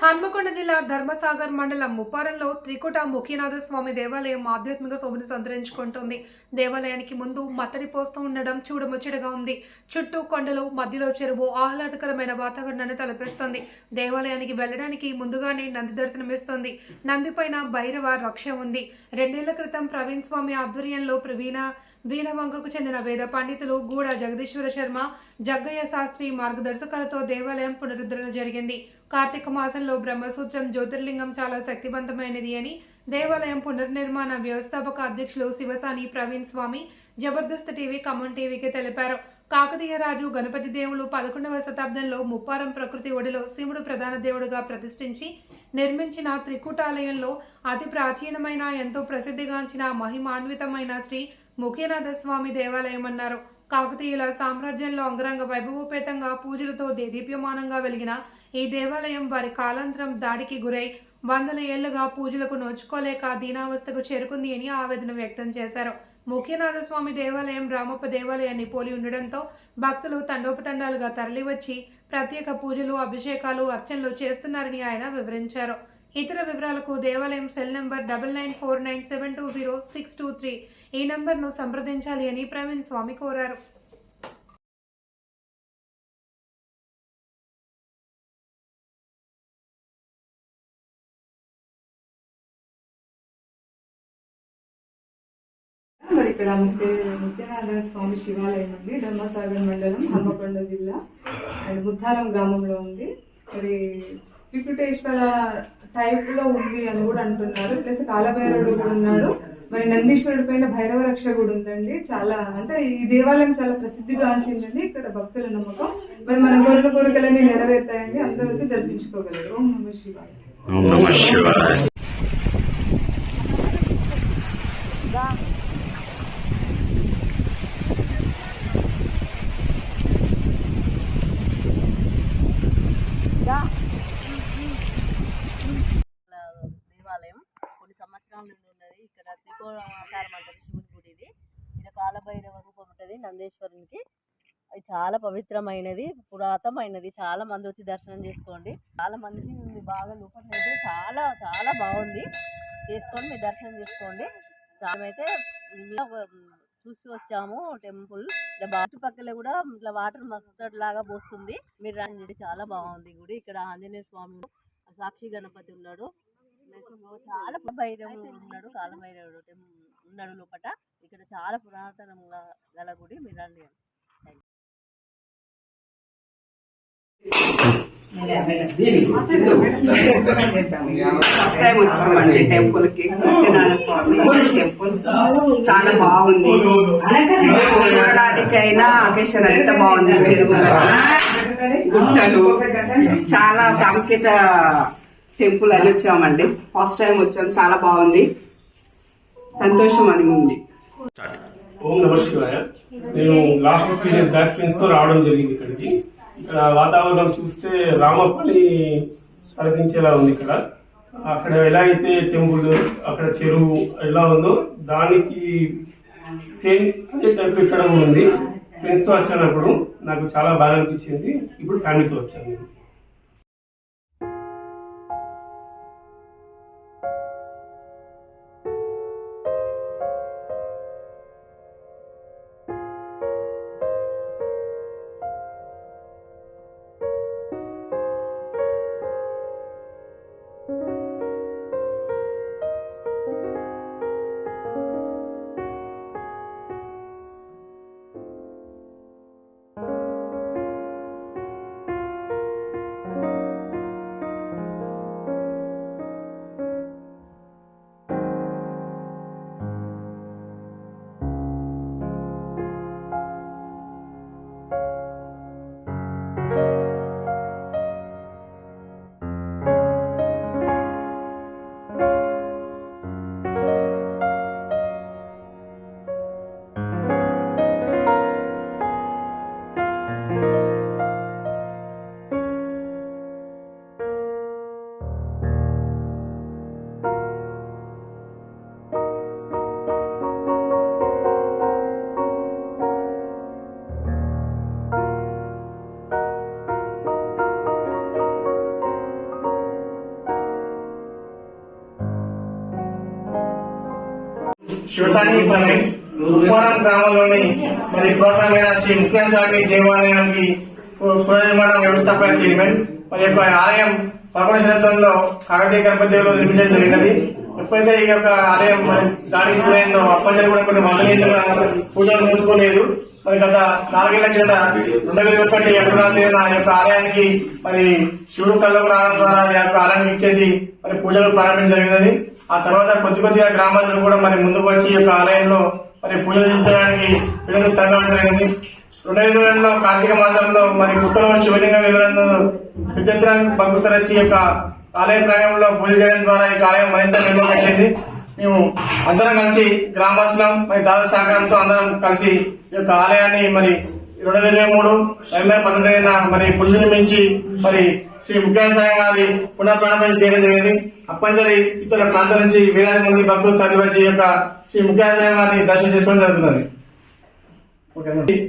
హన్మకొండ జిల్లా ధర్మసాగర్ మండలం ముప్పారంలో త్రికుట ముఖ్యనాథ స్వామి దేవాలయం ఆధ్యాత్మిక శోభను సంతరించుకుంటుంది. దేవాలయానికి ముందు మత్తడి పోస్తూ ఉండడం చూడముచ్చటగా ఉంది. చుట్టూ కొండలు మధ్యలో చెరువు ఆహ్లాదకరమైన వాతావరణాన్ని తలపిస్తుంది. దేవాలయానికి వెళ్ళడానికి ముందుగానే నంది దర్శనమిస్తుంది. నంది పైన భైరవ రక్ష ఉంది. రెండేళ్ళ క్రితం ప్రవీణ్ స్వామి ఆధ్వర్యంలో ప్రవీణ వీణవంకకు చెందిన వేద పండితులు గూడ జగదీశ్వర శర్మ జగ్గయ్య శాస్త్రి మార్గదర్శకాలతో దేవాలయం పునరుద్ధరణ జరిగింది. కార్తీక మాసంలో బ్రహ్మసూత్రం జ్యోతిర్లింగం చాలా శక్తివంతమైనది అని దేవాలయం పునర్నిర్మాణ వ్యవస్థాపక అధ్యక్షులు శివసాని ప్రవీణ్ స్వామి జబర్దస్త్ టీవీ ఖమ్మం టీవీకి తెలిపారు. కాకతీయ రాజు గణపతి దేవులు పదకొండవ శతాబ్దంలో ముప్పారం ప్రకృతి ఒడిలో శివుడు ప్రధాన దేవుడుగా ప్రతిష్ఠించి నిర్మించిన త్రికూటాలయంలో అతి ప్రాచీనమైన ఎంతో ప్రసిద్ధిగాంచిన మహిమాన్వితమైన శ్రీ ముఖ్యనాథ స్వామి దేవాలయం అన్నారు కాకతీయుల సామ్రాజ్యంలో అంగరంగ వైభవోపేతంగా పూజలతో దేదీప్యమానంగా వెలిగిన ఈ దేవాలయం వారి కాలాంతరం దాడికి గురై వందల ఏళ్ళుగా పూజలకు నోచుకోలేక దీనావస్థకు చేరుకుంది అని ఆవేదన వ్యక్తం చేశారు. ముఖ్యనాథ స్వామి దేవాలయం రామప్ప దేవాలయాన్ని పోలి ఉండడంతో భక్తులు తండోపతండాలుగా తరలివచ్చి ప్రత్యేక పూజలు అభిషేకాలు అర్చనలు చేస్తున్నారని ఆయన వివరించారు. ఇతర వివరాలకు దేవాలయం cell number double nine four nine seven two zero six two three ఈ నంబర్ను సంప్రదించాలి అని ప్రవీణ్ స్వామి కోరారు. మరి ఇక్కడ ముత్య ముత్యనారాయణ స్వామి శివాలయం ఉంది. ధర్మసాగర్ మండలం హన్మకొండ జిల్లా. అండ్ ముత్తారం గ్రామంలో ఉంది. మరి వికుటేశ్వర టైప్లో ఉంది అని కూడా అంటున్నారు. ప్లస్ కాలభైరవుడు కూడా ఉన్నాడు. మరి నందీశ్వరుడి పైన భైరవ రక్ష కూడా ఉందండి. చాలా అంటే ఈ దేవాలయం చాలా ప్రసిద్ధిగాంచిందండి ఇక్కడ భక్తుల నమ్మకం. మరి మన కోరిన కోరికలన్నీ నెరవేరుతాయండి అందరూ వచ్చి దర్శించుకోగలరు. ఓం నమ శివాయ ఓం నమ శివాయ దేవాలయం కొన్ని సంవత్సరాల నుండి ఉన్నది ఇక్కడ అంటారు శివుని గుడి ఇది. ఇక్కడ కాలభైరవ రూపం ఉంటుంది నందేశ్వరునికి. అది చాలా పవిత్రమైనది పురాతనమైనది. చాలా మంది వచ్చి దర్శనం చేసుకోండి. చాలా మంచి ఉంది బాగా లోపల అయితే చాలా చాలా బాగుంది. చేసుకొని మీరు దర్శనం చేసుకోండి. చాలా అయితే చూసి వచ్చాము టెంపుల్. ఇలా చుట్టుపక్కల కూడా ఇట్లా వాటర్ మస్తడ్ లాగా పోస్తుంది. మీరు రాని చాలా బాగుంది గుడి. ఇక్కడ ఆంజనేయ స్వామి సాక్షి గణపతి ఉన్నాడు. చాలా భైరవుడు ఉన్నాడు కాలభైరవుడు ఉన్నాడు లోపట. ఇక్కడ చాలా పురాతనంగా గల గుడి మీరు రండి. ఫస్ట్ టైం వచ్చామండి టెంపుల్కి స్వామి టెంపుల్ చాలా బాగుంది చూడడానికైనా అకేషన్ ఎంత బాగుంది చెరువు గుట్టలు చాలా ప్రాముఖ్యత టెంపుల్ అని వచ్చామండి. ఫస్ట్ టైం వచ్చాం. చాలా బాగుంది. సంతోషం అని ఉంది. ఓం నమ శివాయ. నేను లాస్ట్ త్రీ డేస్ బ్యాక్ ఫ్రెండ్స్తో రావడం జరిగింది ఇక్కడికి. ఇక్కడ వాతావరణం చూస్తే రామప్పని తలపించేలా ఉంది ఇక్కడ. అక్కడ ఎలా అయితే టెంపుల్ అక్కడ చెరువు ఎలా ఉందో దానికి సేమ్ అదే టైప్ ఇక్కడ ఉంది. ఫ్రెండ్స్తో వచ్చినప్పుడు నాకు చాలా బాగా అనిపించింది. ఇప్పుడు ఫ్యామిలీతో వచ్చాను నేను. శివసాని ప్రవీణ్ ఉప్పారం గ్రామంలోని మరి పురాతనమైన శ్రీ ముఖ్యస్వామి దేవాలయానికి పు- పునర్నిర్మాణ వ్యవస్థాపక చైర్మన్ మరి యొక్క ఆలయం పదకొండు శతాబ్దంలో కాకతీయ గణపతిలో నిర్మించడం జరిగినది. ఎప్పుడైతే ఈ యొక్క ఆలయం దాడికి గురైందో అప్పటి కూడా కొన్ని వందలేళ్ళుగా పూజలు ముంచుకోలేదు మరి గత నాలుగేళ్ళ కింద రెండు వేల ఒకటి ఏప్రిల్ తేదీన యొక్క ఆలయానికి మరి శివుడు కళ్ళకు రావడం ద్వారా ఈ యొక్క ఆలయాన్ని ఇచ్చేసి మరి పూజలు ప్రారంభించడం జరిగినది. ఆ తర్వాత కొద్ది కొద్దిగా గ్రామాలు కూడా మరి ముందుకు వచ్చి ఈ యొక్క ఆలయంలో మరి పూజలు చేయించడానికి పిల్లలు తరగడం జరిగింది రెండు వేల కార్తీక మాసంలో మరి కుక్కలో శివలింగం వెళ్ళడంతో పెద్ద ఎత్తున యొక్క ఆలయ ప్రాంగంలో పూజ చేయడం ద్వారా ఈ ఆలయం మరింత నిర్వహించింది మేము అందరం కలిసి గ్రామస్తులం మరి దాద సహకారంతో అందరం కలిసి ఈ యొక్క ఆలయాన్ని మరి రెండు వేల ఇరవై మూడు రెండు వేల పంతొమ్మిది మరి పుణ్యుని మించి మరి శ్రీ ముఖ్య సాయి గారి చేయడం జరిగింది అప్పంజలి ఇతర ప్రాంతాల నుంచి వేలాది మంది భక్తులు తరలివచ్చి యొక్క శ్రీ ముఖ్య సాయి గారిని దర్శనం చేసుకోవడం జరుగుతుంది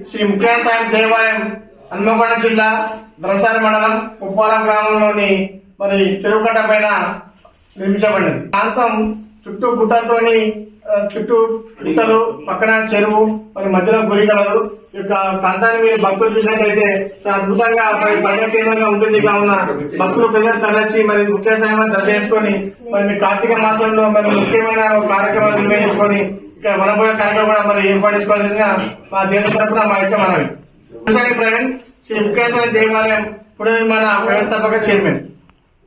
శ్రీ ముఖ్య సాయి దేవాలయం హన్మకొండ జిల్లా ధర్మసారి మండలం ఉప్పారం గ్రామంలోని మరి చెరువుకట్ట పైన నిర్మించబడింది ప్రాంతం చుట్టూ గుట్టలతోని చుట్టూ గుట్టలు పక్కన చెరువు మరి మధ్యలో గురి కలదు ఈ యొక్క ప్రాంతాన్ని మీరు భక్తులు చూసినట్లయితే చాలా అద్భుతంగా మరి పండుగ కేంద్రంగా ఉంటుంది. కావున భక్తులు ప్రజలు తరలిచ్చి మరి ముఖ్య దశ దర్శ చేసుకొని మరి మీ కార్తీక మాసంలో మరి ముఖ్యమైన కార్యక్రమాలు నిర్వహించుకొని ఇక్కడ వనభోజ కార్యక్రమం కూడా మరి ఏర్పాటు చేసుకోవాల్సిందిగా మా దేశ తరఫున మా యొక్క మనవి. ప్రవీణ్ శ్రీ ముఖ్య దేవాలయం పునర్నిర్మాణ వ్యవస్థాపక చైర్మన్.